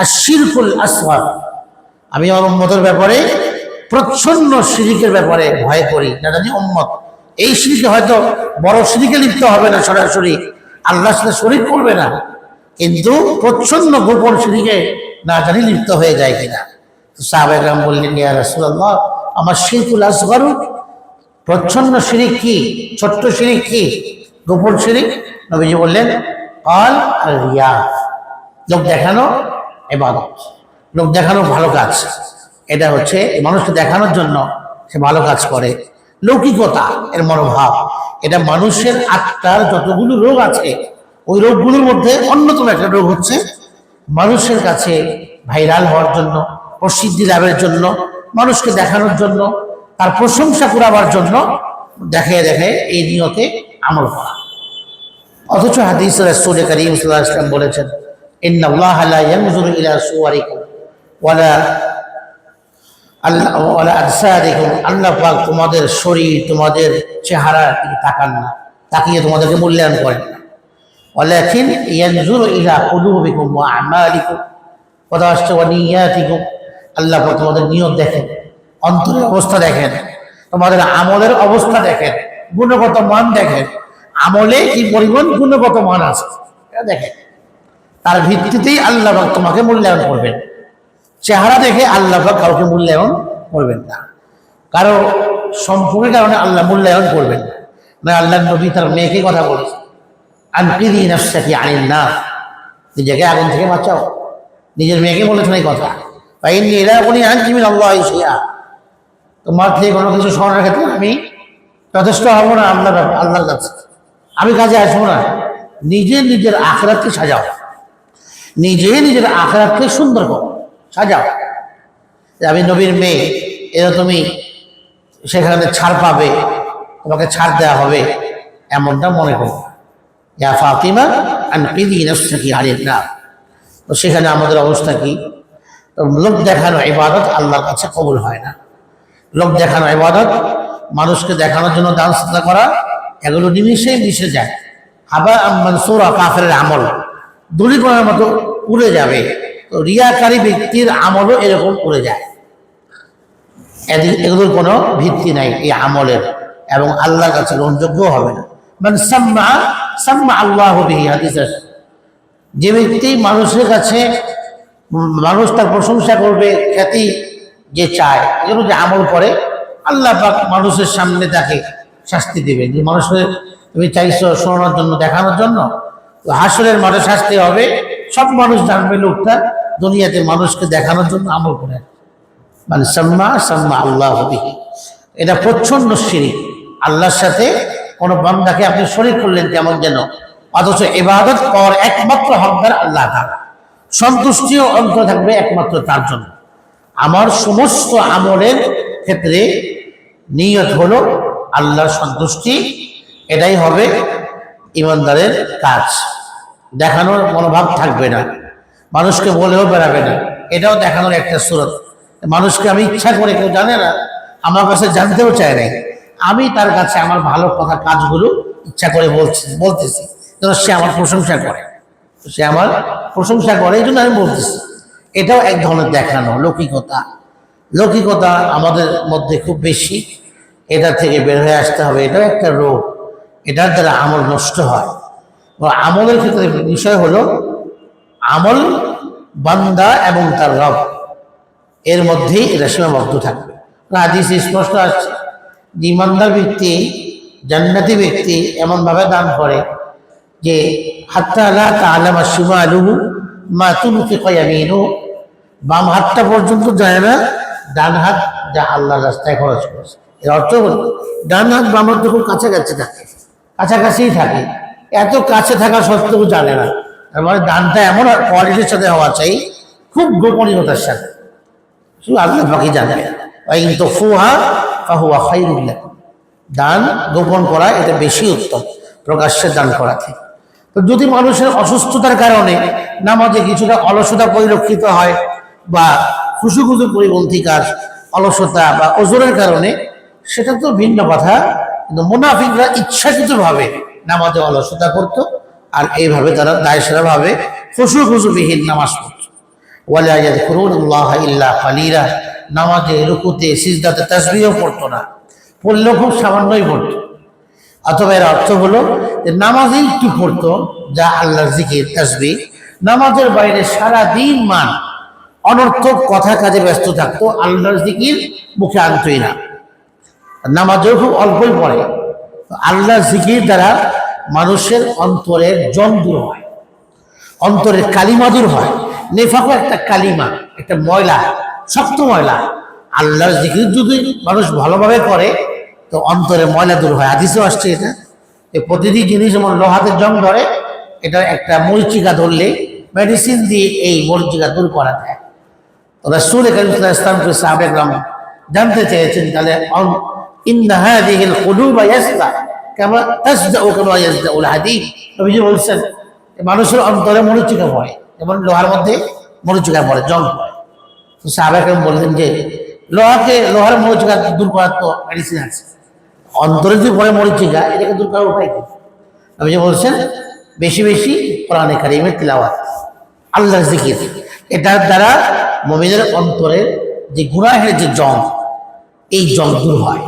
আর শিরকুল আসওয়ার আমি আমার উম্মতের ব্যাপারে, প্রচ্ছন্ন শিরিকের ব্যাপারে ভয় করি না জানি উম্মত। এই শিরিকে হয়তো বড় শিরিকে লিপ্ত হবে না সরাসরি আল্লাহর সাথে শরিক করবে না। কিন্তু প্রচ্ছন্ন গোপন শিরিকে না জানি লিপ্ত হয়ে যায় কিনা। তো সাহাবেকরাম বললেন, ইয়া রাসূলুল্লাহ, আমার শিরকুল আসগর, প্রচ্ছন্ন শিরিক কি? ছোট্ট শিরিক কি? গোপন শিরিক? নবীজি বললেন আর রিয়া লোক দেখানো এবাদত লোক দেখানো ভালো কাজ। এটা হচ্ছে মানুষকে দেখানোর জন্য সে ভালো কাজ করে। লৌকিকতা এর মনোভাব। এটা মানুষের আত্মার যতগুলো রোগ আছে, ওই রোগগুলোর মধ্যে অন্যতম একটা রোগ হচ্ছে মানুষের কাছে ভাইরাল হওয়ার জন্য, প্রসিদ্ধি লাভের জন্য, মানুষকে দেখানোর জন্য, তার প্রশংসা করাবার জন্য দেখে দেখে এই নিয়তে আমল করা। অথচ হাদিস রাসূল করিম সাল্লাল্লাহু আলাইহি ওয়াসাল্লাম বলেছেন ইন্না আল্লাহ লা ইয়ানজুরু ইলা সুওয়ারিকুম ওয়ালা আল্লাহ ওয়ালা আজসাদিকুম আল্লাহ পাক তোমাদের শরীর, তোমাদের চেহারার দিকে তাকান না, তাকিয়ে তোমাদেরকে মূল্যায়ন করেন না। ওয়ালাকিন ইয়ানজুরু ইলা কুলুবিকুম ওয়া আমালিকুম। কথা আসছে, ওয়া নিয়াতিকুম। আল্লাহ পাক তোমাদের নিয়ত দেখেন, অন্তরের অবস্থা দেখেন, তোমাদের আমলের অবস্থা দেখেন, গুণগত মান দেখেন। আমলে কি পরিমাণ গুণগত মান আছে, এটা দেখেন। তার ভিত্তিতেই আল্লাহ তোমাকে মূল্যায়ন করবেন। চেহারা দেখে আল্লাহ কাউকে মূল্যায়ন করবেন না। কারও সম্পর্কের কারণে আল্লাহ মূল্যায়ন করবেন না। না আল্লাহ নবী তার মেয়েকে কথা বলেছে। আনকিদি নফসাকি আনিন না নিজেকে আগুন থেকে বাঁচাও। নিজের মেয়েকে বলেছেন এই কথা। তাই এরা উনি আনকিমিন আল্লাহ ইসিয়া তোমার থেকে কোনো কিছু স্মরণের ক্ষেত্রে আমি যথেষ্ট হব না, আল্লাহ আল্লাহর কাছে। আমি কাজে আসব না। নিজে নিজের আখরাতকে সাজাও। নিজে নিজের আখরাতকে সুন্দর করো, সাজাও। আমি নবীর মেয়ে, এরা তুমি সেখানে ছাড় পাবে, তোমাকে ছাড় দেওয়া হবে, এমনটা মনে করো। ইয়া ফাতিমা আন হারিয়ে না তো সেখানে আমাদের অবস্থা কি? লোক দেখানো ইবাদত আল্লাহর কাছে কবুল হয় না। লোক দেখানো ইবাদত, মানুষকে দেখানোর জন্য দান করা, এগুলো নিমিশেই মিশে যায়। আবার মনসুর কাফের আমল। দূরীকরণের মতো উড়ে যাবে। তো রিয়াকারী ব্যক্তির আমলও এরকম উড়ে যায়। এগুলোর কোনো ভিত্তি নাই এই আমলের, এবং আল্লাহর কাছে গ্রহণযোগ্য হবে না। মানে সাম্মা সাম্মা আল্লাহ হাদিস যে ব্যক্তি মানুষের কাছে, মানুষ তার প্রশংসা করবে, খ্যাতি যে চায়, এগুলো যে আমল করে, আল্লাহ পাক মানুষের সামনে তাকে শাস্তি দেবে যে মানুষের তুমি চাইছো শোনানোর জন্য, দেখানোর জন্য হাসরের মাঠে শাস্তি হবে। সব মানুষ জানবে লোকটা, দুনিয়াতে মানুষকে দেখানোর জন্য আমল করে। মানে সাম্মা সাম্মা আল্লাহ বিহি এটা প্রচ্ছন্ন শিরিক। আল্লাহর সাথে কোনো বান্দাকে আপনি শরীর করলেন কেমন যেন? অথচ এবাদত পাওয়ার একমাত্র হকদার আল্লাহ তাআলা। সন্তুষ্টিও অন্তর থাকবে একমাত্র তার জন্য। আমার সমস্ত আমলের ক্ষেত্রে নিয়ত হলো আল্লাহর সন্তুষ্টি। এটাই হবে ইমানদারের কাজ। দেখানোর মনোভাব থাকবে না। মানুষকে বলেও বেড়াবে না। এটাও দেখানোর একটা সুরত। মানুষকে আমি ইচ্ছা করে কেউ জানে না, আমার কাছে জানতেও চায় নাই। আমি তার কাছে আমার ভালো কথা কাজগুলো ইচ্ছা করে বলছি, বলতেছি। যেন সে আমার প্রশংসা করে। সে আমার প্রশংসা করে, এই জন্য আমি বলতেছি। এটাও এক ধরনের দেখানো, লৌকিকতা। লৌকিকতা আমাদের মধ্যে খুব বেশি। এটা থেকে বের হয়ে আসতে হবে। এটাও একটা রোগ। এটার দ্বারা আমল নষ্ট হয়। আমলের ক্ষেত্রে বিষয় হলো, আমল বান্দা এবং তার রব, এর মধ্যেই এটা সীমাবদ্ধ থাকবে। হাদিস স্পষ্ট আসছে যে ইমানদার ব্যক্তি, জান্নাতি ব্যক্তি এমনভাবে দান করে যে, হাত্তা আলা তালামা সীমা আলুহু মা তুলুকে কয়ামিনু বাম হাতটা পর্যন্ত যায় না, ডান হাত যা আল্লাহর রাস্তায় খরচ করেছে। এর অর্থ হল, ডান হাত বাম হাত খুব কাছাকাছি থাকে কাছাকাছিই থাকে। এত কাছে থাকা সত্ত্বেও জানে না। তার মানে দানটা এমন কোয়ালিটির সাথে হওয়া চাই, খুব গোপনীয়তার সাথে। শুধু আল্লাহ পাখি জানে। ওয়াইন তফুহা ফাহুয়া খাইরুল্লাহ দান গোপন করা, এটা বেশি উত্তম। প্রকাশ্যে দান করা থেকে তো যদি মানুষের অসুস্থতার কারণে নামাজে কিছুটা অলসতা পরিলক্ষিত হয় বা খুশুখুশু পরিপন্থী কাজ অলসতা বা ওজনের কারণে, সেটা তো ভিন্ন কথা। কিন্তু মুনাফিকরা ইচ্ছাকৃতভাবে নামাজে অলসতা করত আর এইভাবে তারা দায়সারাভাবে খুশু খুশুবিহীন নামাজ পড়ত। ওয়ালা ইয়াযকুরুল্লাহ ইল্লা কালিলা নামাজে, রুকুতে, সিজদাতে তাসবিহও পড়তো না। পড়লেও খুব সামান্যই পড়তো। অথবা এর অর্থ হলো যে নামাজেই একটু পড়তো, যা আল্লাহর জিকির তাসবি নামাজের বাইরে সারা দিন মান অনর্থক কথা কাজে ব্যস্ত থাকতো, আল্লাহর জিকির মুখে আনতোই না। নামাজেও খুব অল্পই পড়ে। আল্লাহর জিকির দ্বারা মানুষের অন্তরের জম দূর হয়, অন্তরের কালিমা দূর হয়। নেফাকও একটা কালিমা, একটা ময়লা, শক্ত ময়লা। আল্লাহর জিকির যদি মানুষ ভালোভাবে করে, তো অন্তরে ময়লা দূর হয়। আদিসও আসছে এটা প্রতিটি জিনিস যেমন লোহাতে জং ধরে, এটা একটা মরিচিকা ধরলে মেডিসিন দিয়ে এই মরিচিকা দূর করা যায়। তো রাসূল আলাইহি ওয়াসাল্লাম সাহাবায়ে জানতে চেয়েছেন, তাহলে বলছেন মানুষের অন্তরে মরিচিকা পড়ে, যেমন লোহার মধ্যে মরিচিকা পড়ে, জং পড়ে। তো সাহাবায়ে বললেন যে, লোহাকে, লোহার মরিচিকা দূর করার তো মেডিসিন আছে। অন্তরে যদি পড়ে মরুচিকা, এটাকে দূর করার উপায় কি? নবীজি বলছেন, বেশি বেশি কোরআনে কারিমের তিলাওয়াত, আল্লাহর জিকির। এটার দ্বারা মমিনের অন্তরের যে গুণাহের যে জং, এই জং দূর হয়।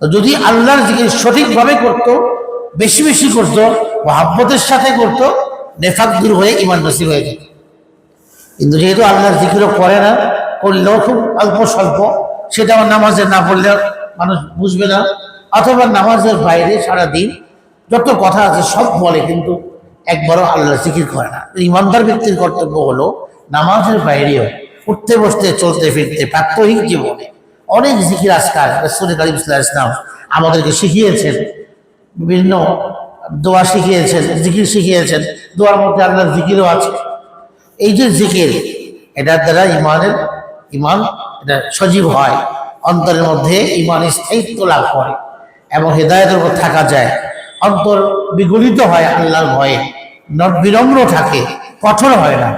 যদি আল্লাহর জিকির সঠিকভাবে করত, বেশি বেশি করত, মহাব্বতের সাথে করত, নেফাক দূর হয়ে ইমান নসিব হয়ে যেত। কিন্তু যেহেতু আল্লাহর জিকিরও করে না, করলেও খুব অল্প স্বল্প, সেটা আমার নামাজে না পড়লে মানুষ বুঝবে না। অথবা নামাজের বাইরে সারা দিন যত কথা আছে সব বলে, কিন্তু একবারও আল্লাহর জিকির করে না। ইমানদার ব্যক্তির কর্তব্য হলো নামাজের বাইরেও উঠতে বসতে, চলতে ফিরতে প্রাত্যহিক জীবনে অনেক জিকির আজকাল রসুল আলাইহি ইসলাম আমাদেরকে শিখিয়েছেন। বিভিন্ন দোয়া শিখিয়েছেন, জিকির শিখিয়েছেন। দোয়ার মধ্যে আল্লাহর জিকিরও আছে। এই যে জিকির, এটার দ্বারা ইমানের ইমান এটা সজীব হয়। অন্তরের মধ্যে ইমান স্থায়িত্ব লাভ করে এবং হৃদায়তের উপর থাকা যায়। অন্তর বিগলিত হয় আল্লাহর ভয়ে। বিনম্র থাকে, কঠোর হয় না।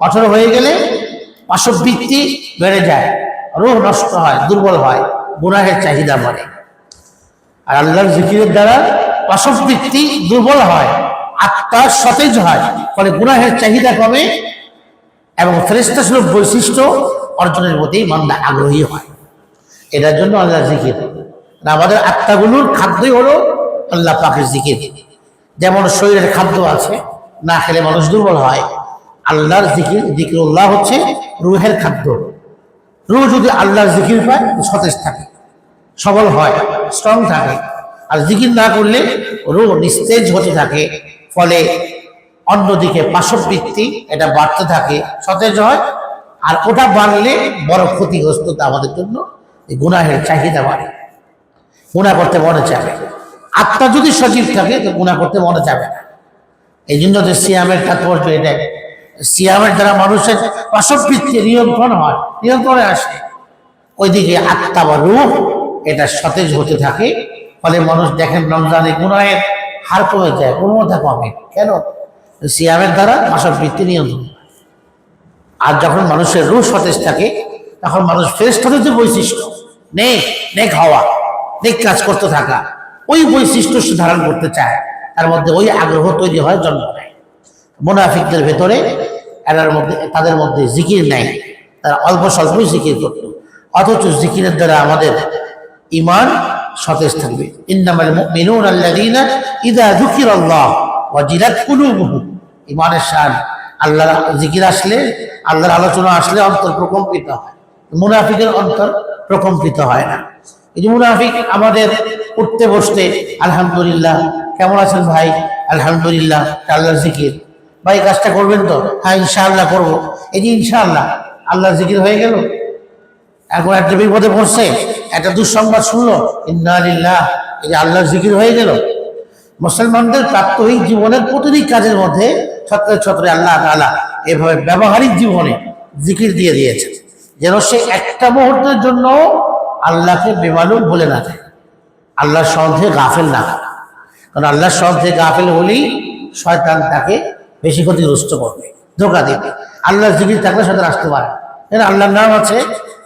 কঠোর হয়ে গেলে পাশবৃত্তি বেড়ে যায়। রোহ নষ্ট হয়, দুর্বল হয়, গুনাহের চাহিদা বাড়ে। আর আল্লাহর জিকিরের দ্বারা পাশবৃত্তি দুর্বল হয় আত্মা সতেজ হয়, ফলে গুনাহের চাহিদা কমে এবং ফেরেস্তা সুলভ বৈশিষ্ট্য অর্জনের প্রতি মন্দা আগ্রহী হয়। এটার জন্য আল্লাহ জিকির। আমাদের আত্মাগুলোর খাদ্যই হলো আল্লাহ পাকের জিকির। যেমন শরীরের খাদ্য আছে, না খেলে মানুষ দুর্বল হয়, আল্লাহর জিকির, জিকিরুল্লাহ হচ্ছে রুহের খাদ্য। রুহ যদি আল্লাহর জিকির পায়, সতেজ থাকে। সবল হয় স্ট্রং থাকে। আর জিকির না করলে রোগ নিস্তেজ হতে থাকে। ফলে অন্যদিকে পাশবৃত্তি, এটা বাড়তে থাকে, সতেজ হয়। আর ওটা বাড়লে বড় ক্ষতিগ্রস্ততা আমাদের জন্য, এই গুনাহের চাহিদা বাড়ে। গুণা করতে মনে চাবে আত্মা যদি সজীব থাকে, তো গুণা করতে মনে যাবে না। এই জন্য যে সিয়ামের তাৎপর্য এটাই। সিয়ামের দ্বারা মানুষের পাশবৃত্তি নিয়ন্ত্রণ হয়, নিয়ন্ত্রণে আসে। ওইদিকে আত্মা বা রূপ, এটা সতেজ হতে থাকে, ফলে মানুষ দেখেন রমজানে গুনাহের হার কমে যায় কোনোমতা কমে। কেন? সিয়ামের দ্বারা মাসব নিয়ন্ত্রণ আর যখন মানুষের রূপ সতেজ থাকে, তখন মানুষ ফেরেস্তাদের যে বৈশিষ্ট্য, নেক নেক হওয়া, নেক কাজ করতে থাকা, ওই বৈশিষ্ট্য সে ধারণ করতে চায়। তার মধ্যে ওই আগ্রহ তৈরি হয় জন্ম নেয়। মুনাফিকদের ভেতরে এরার মধ্যে, তাদের মধ্যে জিকির নেই। তারা অল্প স্বল্পই জিকির করত। অথচ জিকিরের দ্বারা আমাদের ইমান সতেজ থাকবে। ইন্নামাল মুমিনুন আল্লাযীনা ইযা যুকিরাল্লাহ ওয়াজিলাত কুলুবুহুম ইমানের শান আল্লাহর জিকির আসলে, আল্লাহর আলোচনা আসলে অন্তর প্রকম্পিত হয়। মুনাফিকের অন্তর প্রকম্পিত হয় না। এই মুনাফিক আমাদের উঠতে বসতে, আলহামদুলিল্লাহ, কেমন আছেন ভাই? আলহামদুলিল্লাহ, আল্লাহর জিকির। ভাই কাজটা করবেন তো? হ্যাঁ ইনশাআল্লাহ করব। এই যে ইনশাআল্লাহ আল্লাহ জিকির হয়ে গেল? এখন একটা বিপদে পড়ছে, একটা দুঃসংবাদ শুনলো ইন্নালিল্লাহ এই যে আল্লাহর জিকির হয়ে গেল। মুসলমানদের প্রাত্যহিক জীবনের প্রতিটি কাজের মধ্যে ছত্রে ছত্রে আল্লাহ তাআলা এভাবে ব্যবহারিক জীবনে জিকির দিয়ে দিয়েছে, যেন সে একটা মুহূর্তের জন্য আল্লাহকে বেমালুম বলে না যায় আল্লাহর সম্বন্ধে গাফেল না কারণ আল্লাহর সম্বন্ধে গাফেল হলেই শয়তান তাকে বেশি ক্ষতিগ্রস্ত করবে। ধোকা দেবে। আল্লাহর জিকির থাকলে সাথে আসতে পারে না। আল্লাহর নাম আছে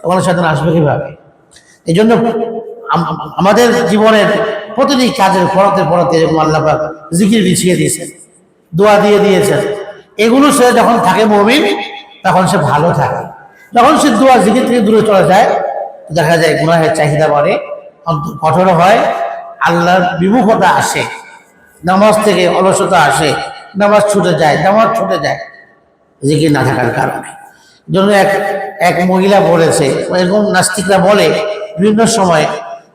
ওখানে সাথে আসবে কীভাবে? এই জন্য আমাদের জীবনের প্রতিটি কাজের পড়াতে পড়াতে এরকম আল্লাহ জিকির বিছিয়ে দিয়েছেন, দোয়া দিয়ে দিয়েছেন। এগুলো সে যখন থাকে মমিন, তখন সে ভালো থাকে। যখন সে দোয়া, জিকির থেকে দূরে চলে যায়, দেখা যায় গুনাহের চাহিদা বাড়ে কঠোর হয়, আল্লাহর বিমুখতা আসে, নামাজ থেকে অলসতা আসে নামাজ ছুটে যায়, নামাজ ছুটে যায়। জিকির না থাকার কারণে। জন্য এক এক মহিলা বলেছে, এরকম নাস্তিকরা বলে বিভিন্ন সময়,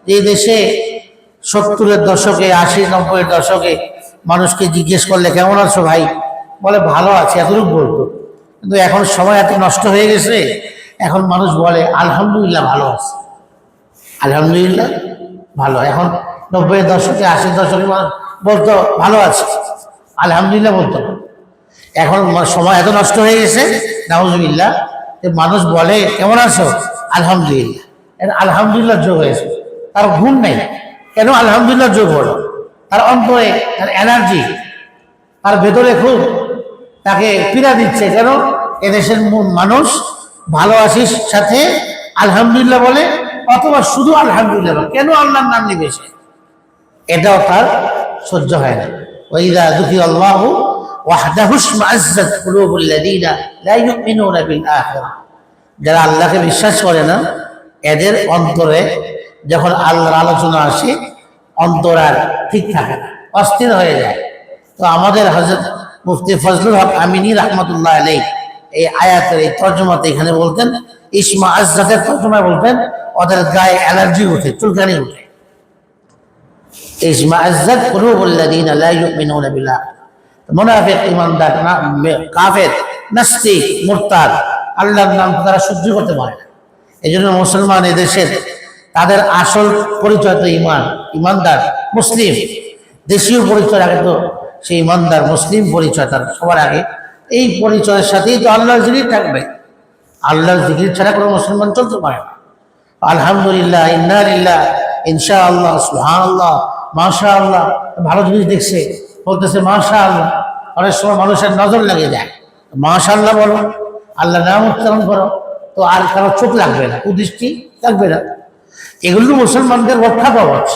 এই দেশে সত্তরের দশকে, আশি, নব্বইয়ের দশকে মানুষকে জিজ্ঞেস করলে, কেমন আছো ভাই? বলে, ভালো আছে, এতটুকু বলতো। কিন্তু এখন সময় এত নষ্ট হয়ে গেছে, এখন মানুষ বলে, আলহামদুলিল্লাহ, ভালো আছে। আলহামদুলিল্লাহ, ভালো। এখন নব্বই দশকে আশি দশকে বলতো, ভালো আছে। আলহামদুলিল্লাহ বলতো। এখন সময় এত নষ্ট হয়ে গেছে, নাউজুবিল্লাহ, যে মানুষ বলে, কেমন আছো? আলহামদুলিল্লাহ। এটা আলহামদুলিল্লাহ যোগ হয়েছে। তার ঘুম নেই। কেন আলহামদুলিল্লাহ যোগ হলো? তার অন্তরে তার এনার্জি তার ভেতরে খুব তাকে পীড়া দিচ্ছে। কেন? এদেশের মানুষ ভালো আছিস সাথে আলহামদুলিল্লাহ বলে, অথবা শুধু আলহামদুলিল্লাহ বলে। কেন আল্লাহর নাম নিবে এটাও তার সহ্য হয় না। দুঃখী আল্লাহ ওয়াহদাহু ইসমাআজ্জাত কুলুবুল লাযীনা লা ইউমিনুনা বিল আখিরাহ যারা আল্লাহকে বিশ্বাস করে না, এদের অন্তরে যখন আল্লাহর আলোচনা আসে, অন্তর আর ঠিক থাকে না, অস্থির হয়ে যায়। তো আমাদের হজরত মুফতি ফজলুল হক আমিনী রহমতুল্লাহ আলাই এই আয়াতের এই তর্জমাতে এখানে বলতেন ইসমা আজ্জাতের তর্জমায় বলতেন ওদের গায়ে অ্যালার্জি উঠে চুলকানি উঠে ইসমাআজ্জাত কুলুবুল্লাযীনা লা ইউমিনুনা বিল মুনাফিক মুরতাদ, আল্লাহর নাম তারা সহ্য করতে পারে না। এই জন্য মুসলমান এদেশের তাদের আসল পরিচয় তো ইমান ইমানদার মুসলিম। দেশীয় পরিচয় আগে তো সেই ইমানদার মুসলিম পরিচয় তার সবার আগে। এই পরিচয়ের সাথেই তো আল্লাহর জিকির থাকবে। আল্লাহর জিকির ছাড়া কোনো মুসলমান চলতে পারে না। আলহামদুলিল্লাহ ইন্নালিল্লাহ ইনশা আল্লাহ সুহান আল্লাহ মাশা আল্লাহ ভালো জিনিস দেখছে। বলতেছে মাশা আল্লাহ অনেক সময় মানুষের নজর লেগে যায়। মাশা আল্লাহ বলো, আল্লাহ নাম উচ্চারণ করো। তো আর কারও চোখ লাগবে না কুদৃষ্টি লাগবে না। এগুলো মুসলমানদের রক্ষা কবচ।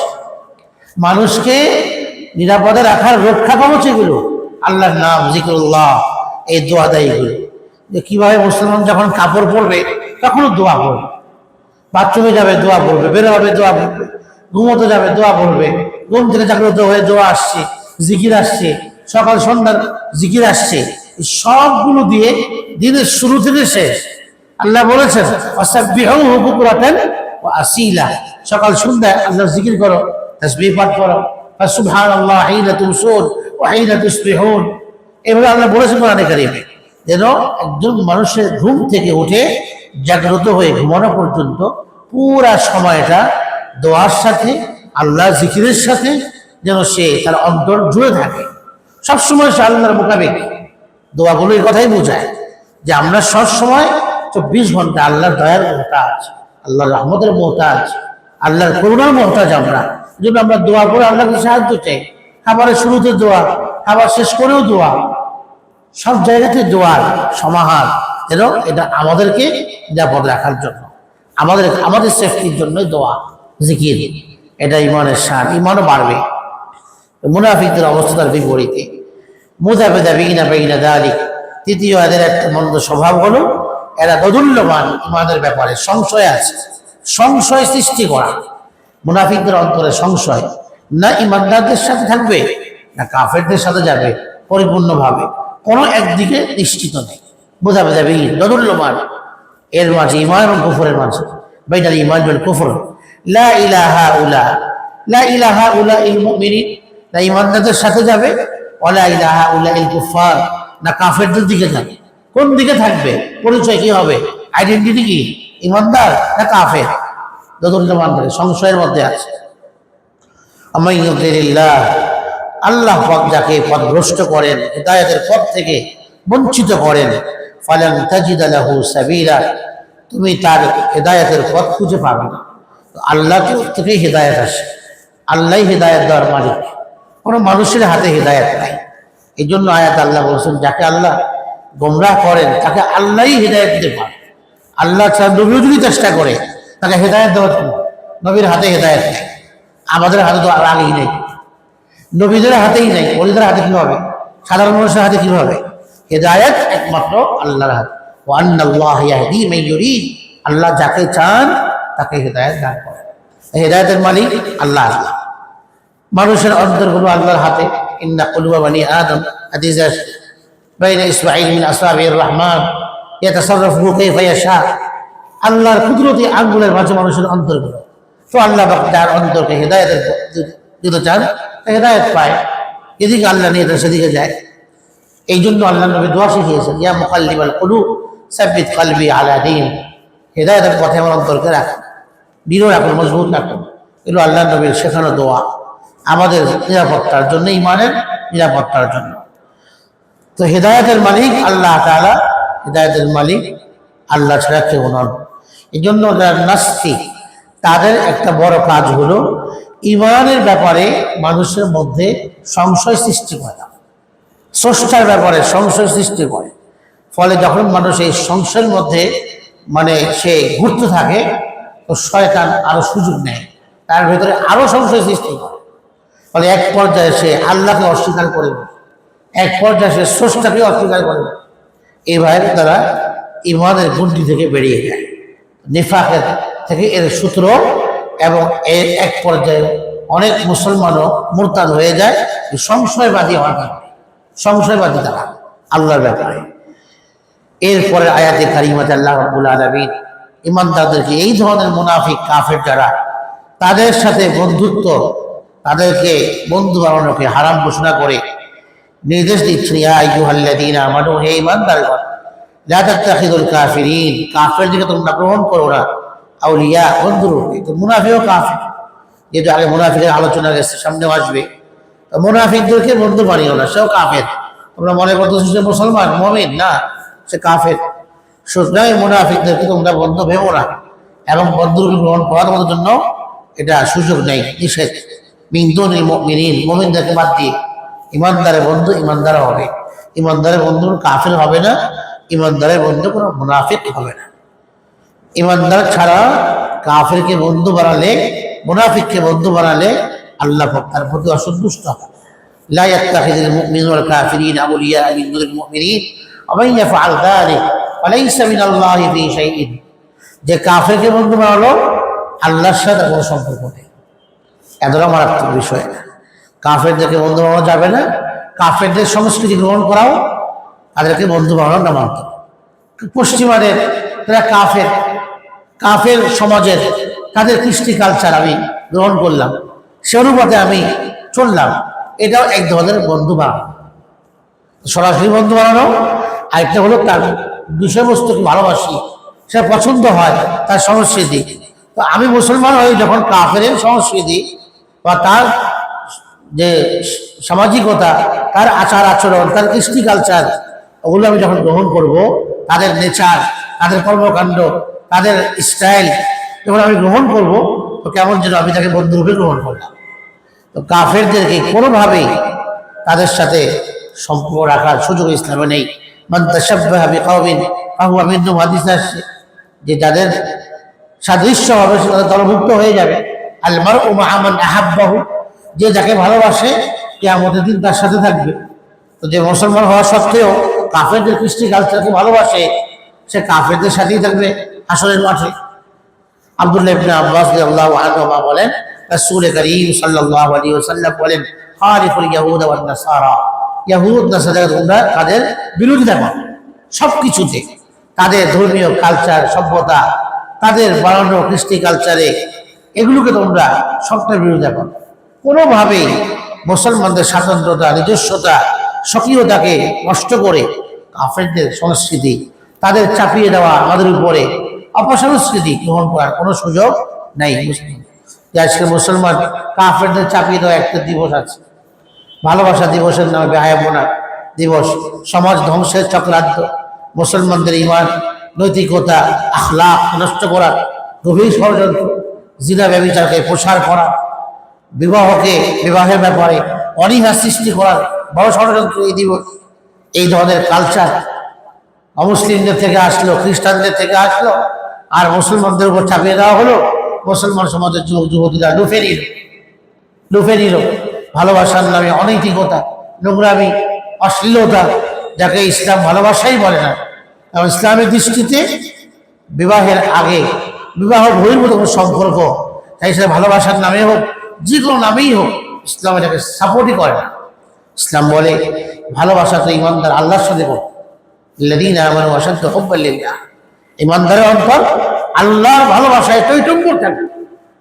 মানুষকে নিরাপদে রাখার রক্ষা কবচ এগুলো। আল্লাহর নাম জিকুল্লাহ এই দোয়া দেয় এগুলো। যে কীভাবে মুসলমান যখন কাপড় পরবে, তখনও দোয়া পড়বে। বাথরুমে যাবে, দোয়া পড়বে। বেরোবে, দোয়া পড়বে। ঘুমোতে যাবে, দোয়া পড়বে। ঘুম থেকে জাগ্রত হয়ে দোয়া আসছে, জিকির আসছে, সকাল সন্ধ্যার জিকির আসছে সবগুলো দিয়ে দিনের শুরু থেকে শেষ। আল্লাহ বলেছেন অসাব্বিহু হুকুরাতান ওয়া আসিলা। সকাল সন্ধ্যায় আল্লাহ জিকির করো, তাসবিহ পাঠ করো। সুবহানাল্লাহ হিনা তুমসুন ওয়া হিনা তুসবিহুন। এভাবে আল্লাহ বলেছেন কোরআনে কারিমে। যেন একজন মানুষের ঘুম থেকে উঠে জাগ্রত হয়ে ঘুমানো পর্যন্ত পুরা সময়টা দোয়ার সাথে আল্লাহ জিকিরের সাথে যেন সে তার অন্তর জুড়ে থাকে। সবসময় সে আল্লাহর মোকাবেক এই কথাই বোঝায় যে আমরা সবসময় চব্বিশ ঘণ্টা আল্লাহর দয়ার মোহতাজ, আল্লাহর রহমতের মোহতাজ, আল্লাহর করুণার মোহতাজ আমরা। জন্য আমরা দোয়া করে আল্লাহকে সাহায্য চাই, খাবারের শুরুতে দোয়া, খাবার শেষ করেও দোয়া, সব জায়গাতে দোয়ার সমাহার, যেন এটা আমাদেরকে নিরাপদ রাখার জন্য, আমাদের আমাদের সেফটির জন্য দোয়া, জিকির। এটা ইমানের সার ইমানও বাড়বে। মুনাফিকদের অবস্থা তার বিপরীতে। মুদাবেদা বিগিনা বেগিনা দালিক। তৃতীয় এদের একটা মন্দ স্বভাব হলো, এরা দদুল্যমান ইমানের ব্যাপারে সংশয় আছে। সংশয় সৃষ্টি করা। মুনাফিকদের অন্তরে সংশয়। না ইমানদারদের সাথে থাকবে, না কাফেরদের সাথে যাবে, পরিপূর্ণভাবে। কোনো একদিকে নিশ্চিত নেই। বোঝাবে যাবে দদুল্যমান এর মাঝে ইমান এবং কুফরের মাঝে। বাইনাল ইমান কুফর। লা ইলাহা উলা। লা ইলাহা উলা ইল মুমিনিন, না ইমানদারদের সাথে যাবে ওলা ইলাহা উলা ইল কুফার না কাফেরদের দিকে যাবে। কোন দিকে থাকবে? পরিচয় কি হবে? আইডেন্টিটি কি? ইমানদার না কাফের? দদুল্যমান থাকে সংশয়ের মধ্যে আছে। আমাইয়ুদ্দিল্লাহ আল্লাহ পাক যাকে পথভ্রষ্ট করেন, হেদায়তের পথ থেকে বঞ্চিত করেন, ফালান তাজিদ লাহু সাবিলা, তুমি তার হেদায়তের পথ খুঁজে পাবে না। আল্লাহ থেকে হেদায়ত আসে। আল্লাহ হেদায়ত দেওয়ার মালিক। কোনো মানুষের হাতে হেদায়ত নাই। এই জন্য আয়াত আল্লাহ বলছেন, যাকে আল্লাহ গোমরাহ করেন, তাকে আল্লাহই হেদায়ত দিতে পারে। আল্লাহ ছাড়া নবীও যদি চেষ্টা করে, তাকে হেদায়ত দেওয়ার নবীর হাতে হেদায়ত নেই। আমাদের হাতে তো আগেই নেই। নবীদের হাতেই নেই, অলিদের হাতে কি হবে সাধারণ মানুষের হাতে কি হবে হেদায়ত একমাত্র আল্লাহর হাতে। আল্লাহ ইয়াহদি আল্লাহ যাকে চান তাকে হেদায়েত দান করেন হেদায়েতের মালিক আল্লাহ। আল্লাহ মানুষের অন্তরগুলো আল্লাহর হাতে। ইন্না কুলুবা বানি আদম আজিজা বাইনা ইসমাঈল মিন আসহাবির রহমান। ইয়াতাসাররাফু কাইফা ইয়াশা। আল্লাহর কুদরতি আঙ্গুলের মাঝে মানুষের অন্তরগুলো। তো আল্লাহ যার অন্তরকে হেদায়েতের দিতে চান হেদায়েত পায়। এদিকে আল্লাহ নিয়ে তার সেদিকে যায়। এই জন্য আল্লাহ নবী দোয়া শিখিয়েছেন, ইয়া মুকাল্লিবাল কুলুব, সাব্বিত কলবি আলা দিন। হেদায়েতের পথে আমার অন্তরকে রাখুন দৃঢ় রাখুন মজবুত রাখুন এগুলো আল্লাহ নবীর শেখানো দোয়া। আমাদের নিরাপত্তার জন্য, ইমানের নিরাপত্তার জন্য। তো হেদায়তের মালিক আল্লাহ তাআলা। হেদায়তের মালিক আল্লাহ ছাড়া কেউ নন। এই জন্য যারা তাদের একটা বড় কাজ হলো ইমানের ব্যাপারে মানুষের মধ্যে সংশয় সৃষ্টি করা। স্রষ্টার ব্যাপারে সংশয় সৃষ্টি করে। ফলে যখন মানুষ এই সংশয়ের মধ্যে মানে সে ঘুরতে থাকে তো শয়তান আরও সুযোগ নেয়। তার ভেতরে আরও সংশয় সৃষ্টি করে ফলে এক পর্যায়ে সে আল্লাহকে অস্বীকার করে। বসে। এক পর্যায়ে সে স্রষ্টাকে অস্বীকার করে। বসে। এইভাবে তারা ইমানের গুণটি থেকে বেরিয়ে যায়। নিফাকের থেকে এর সূত্র এবং এর এক পর্যায়ে অনেক মুসলমানও মুরতাদ হয়ে যায়। সংশয়বাদী হওয়ার কারণে। সংশয়বাদী তারা আল্লাহর ব্যাপারে। এরপরে আয়াতে কারিমাতে আল্লাহ রাব্বুল আলামিন ইমানদারদেরকে, এই ধরনের মুনাফিক কাফের যারা, তাদের সাথে বন্ধুত্ব, তাদেরকে বন্ধু বানানোকে হারাম ঘোষণা করে নির্দেশ দিচ্ছেন ইয়া আমানু, হে ইমানদারগণ, লা তাত্তাখিদুল কাফের দিকে তোমরা গ্রহণ করো না, আউলিয়া তো মুনাফিও কাফের। যেহেতু আগে মুনাফিকের আলোচনা গেছে, সামনেও আসবে। মুনাফিকদেরকে বন্ধু বানিও না, সেও কাফের। তোমরা মনে করতেছো মুসলমান, মমিন, না, সে কাফের। সুতরাং এই মুনাফিকদেরকে তোমরা বন্ধু ভেবো না এবং বন্ধুরূপে গ্রহণ করার তোমাদের জন্য এটা সুযোগ নেই নিষেধ মিন্দুনিল মুমিনিন মুমিনদেরকে বাদ দিয়ে ইমানদারের বন্ধু ইমানদার হবে ইমানদারের বন্ধু কাফের হবে না ইমানদারের বন্ধু কোনো মুনাফিক হবে না ইমানদার ছাড়া কাফেরকে বন্ধু বানালে মুনাফিককে বন্ধু বানালে আল্লাহ পাক তার প্রতি অসন্তুষ্ট হবে لا يتخذ المؤمنون الكافرين أولياء من دون المؤمنين ومن يفعل ذلك যে কাফেকে বন্ধু বানালো, আল্লাহর সাথে কোনো সম্পর্ক নেই। এতটা মারাত্মক বিষয়। না কাফেরদেরকে বন্ধু বানানো যাবে না। কাফেরদের সংস্কৃতি গ্রহণ করাও, তাদেরকে বন্ধু বানানো না মানত পশ্চিমাদের, তারা কাফের। কাফের সমাজের, তাদের কৃষ্টি কালচার আমি গ্রহণ করলাম। সে অনুপাতে আমি চললাম। এটাও এক ধরনের বন্ধু বানানো। সরাসরি বন্ধু বানানো, আরেকটা হলো তার বিষয়বস্তুকে ভালোবাসি, সে পছন্দ হয়, তার সংস্কৃতি। তো আমি মুসলমান হই যখন কাফের সংস্কৃতি বা তার যে সামাজিকতা, তার আচার আচরণ, তার কৃষ্টি কালচার ওগুলো আমি যখন গ্রহণ করব, তাদের নেচার, তাদের কর্মকাণ্ড, তাদের স্টাইল যখন আমি গ্রহণ করব, তো কেমন যেন আমি তাকে বন্ধুরূপে গ্রহণ করলাম। তো কাফেরদেরকে কোনোভাবেই তাদের সাথে সম্পর্ক রাখার সুযোগ ইসলামে নেই। আসছে যে যাদের সাদৃশ্য হবে সে তাদের দলভুক্ত হয়ে যাবে। আল মারউ মা'a মান আহাব্বাহু, যে যাকে ভালোবাসে, কিয়ামতের দিন তার সাথে থাকবে। তো যে মুসলমান হওয়া সত্ত্বেও কাফেরদের কৃষ্টি কালচারকে ভালোবাসে, সে কাফেরদের সাথেই থাকবে আসরের মাঠে। আব্দুল্লাহ ইবনে আব্বাস রাদিয়াল্লাহু আনহুমা বলেন, রাসূল করিম সাল্লাল্লাহু আলাইহি ওয়াসাল্লাম বলেন, খালিফুল ইয়াহুদ ওয়ান নাসারা। ইয়াহুদ তোমরা তাদের বিরোধিতা করো। সব কিছুতে তাদের ধর্মীয় কালচার সভ্যতা, তাদের বানানো কৃষ্টি কালচারে এগুলোকে তোমরা সবটার বিরোধিতা করো। কোনোভাবেই মুসলমানদের স্বাতন্ত্রতা, নিজস্বতা, স্বকীয়তাকে নষ্ট করে কাফেরদের সংস্কৃতি, তাদের চাপিয়ে দেওয়া আমাদের উপরে অপসংস্কৃতি গ্রহণ করার কোনো সুযোগ নেই। মুসলিম আজকে মুসলমান, কাফেরদের চাপিয়ে দেওয়া একটা দিবস আছে। ভালোবাসা দিবসের নামে বেহায়াপনা দিবস, সমাজ ধ্বংসের চক্রান্ত, মুসলমানদের ইমান, নৈতিকতা, আখলাখ নষ্ট করার গভীর ষড়যন্ত্র, জিনা ব্যবচারকে প্রসার করা, বিবাহকে বিবাহের ব্যাপারে অনীহা সৃষ্টি করার বড় ষড়যন্ত্র এই দিবস, এই ধরনের কালচার অমুসলিমদের থেকে আসলো, খ্রিস্টানদের থেকে আসলো, আর মুসলমানদের উপর চাপিয়ে দেওয়া হলো, মুসলমান সমাজের যুবক যুবতীরা লুফে নিল লুফে নিল। ভালোবাসার নামে অনৈতিকতা, নোংরামি, অশ্লীলতা যাকে ইসলাম ভালোবাসাই বলে না। এবং ইসলামের দৃষ্টিতে বিবাহের আগে বিবাহ বহির্ভূত কোনো সম্পর্ক, তাই সেটা ভালোবাসার নামে হোক যে কোনো নামেই হোক, ইসলাম এটাকে সাপোর্টই করে না। ইসলাম বলে, ভালোবাসা তো ইমানদার আল্লাহর সাথে করো। লেদিন আমার অসাধ্য হব্বাল্লিল্লাহ ইমানদারের অন্তর আল্লাহর ভালোবাসায় টৈটম্বর থাকবে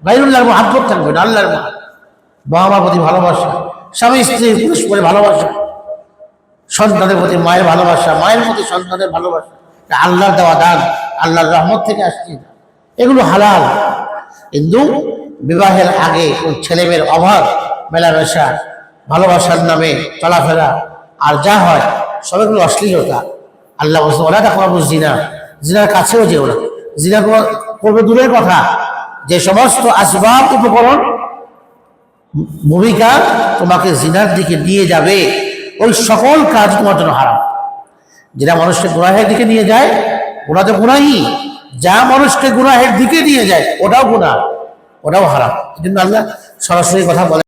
বাইরুল্লাহর মহাব্বত থাকবে না আল্লাহর মহা বাবা মার প্রতি ভালোবাসা, স্বামী স্ত্রী পুরুষ করে ভালোবাসা সন্তানের প্রতি মায়ের ভালোবাসা, মায়ের প্রতি সন্তানের ভালোবাসা। আল্লাহর দেওয়া দান, আল্লাহর রহমত থেকে আসছে। এগুলো হালাল। কিন্তু বিবাহের আগে ওই ছেলেমেয়ের অভাব, মেলামেশা, ভালোবাসার নামে চলাফেরা, আর যা হয় সবগুলো অশ্লীলতা। আল্লাহ বলছে ওরা দেখো জিনা। জিনার কাছেও যেও না। জিনা করবে দূরের কথা। যে সমস্ত আসবাব উপকরণ ভূমিকা তোমাকে জিনার দিকে নিয়ে যাবে। ওই সকল কাজ তোমার জন্য হারাম। যেটা মানুষকে গুনাহের দিকে নিয়ে যায় ওরা তো গুনাহি যা মানুষকে গুনাহের দিকে নিয়ে যায়, ওটাও গুনাহ, ওটাও হারাম। এই জন্য আল্লাহ সরাসরি কথা বলে